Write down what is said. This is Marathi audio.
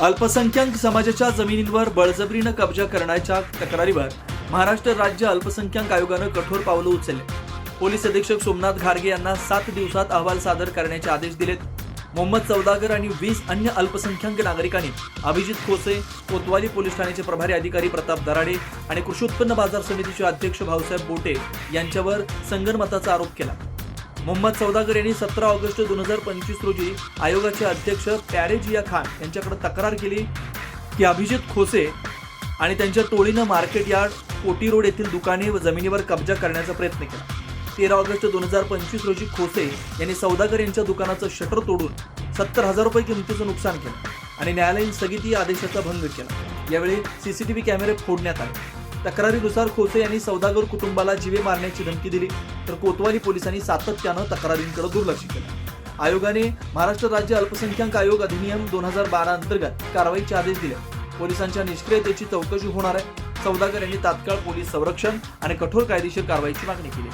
अल्पसंख्याक समाजाच्या जमिनींवर बळजबरीनं कब्जा करण्याच्या तक्रारीवर महाराष्ट्र राज्य अल्पसंख्याक आयोगानं कठोर पावलं उचलले. पोलीस अधीक्षक सोमनाथ घारगे यांना सात दिवसात अहवाल सादर करण्याचे आदेश दिलेत. मोहम्मद चौदागर आणि वीस अन्य अल्पसंख्याक नागरिकांनी अभिजित खोसे कोतवाली पोलीस ठाण्याचे प्रभारी अधिकारी प्रताप दराडे आणि कृषी उत्पन्न बाजार समितीचे अध्यक्ष भाऊसाहेब बोटे यांच्यावर संगनमताचा आरोप केला. मोहम्मद सौदागर यांनी सतरा ऑगस्ट दोन हजार पंचवीस रोजी आयोगाचे अध्यक्ष पॅरेजिया खान यांच्याकडे तक्रार केली की अभिजित खोसे आणि त्यांच्या टोळीनं मार्केट यार्ड कोटी रोड येथील दुकाने व जमिनीवर कब्जा करण्याचा प्रयत्न केला. तेरा ऑगस्ट दोन हजार पंचवीस रोजी खोसे यांनी सौदागर यांच्या दुकानाचं शटर तोडून सत्तर हजार रुपये किमतीचं नुकसान केलं आणि न्यायालयीन स्थगिती आदेशाचा भंग केला. यावेळी सीसीटीव्ही कॅमेरे फोडण्यात आले. तक्रारीनुसार खोसे यांनी सौदागर कुटुंबाला जीवे मारण्याची धमकी दिली. तर कोतवाली पोलिसांनी सातत्यानं तक्रारींकडे दुर्लक्ष केलं. आयोगाने महाराष्ट्र राज्य अल्पसंख्याक आयोग अधिनियम दोन हजार बारा अंतर्गत कारवाईचे आदेश दिले. पोलिसांच्या निष्क्रियतेची चौकशी होणार आहे. सौदागर यांनी तात्काळ पोलीस संरक्षण आणि कठोर कायदेशीर कारवाईची मागणी केली.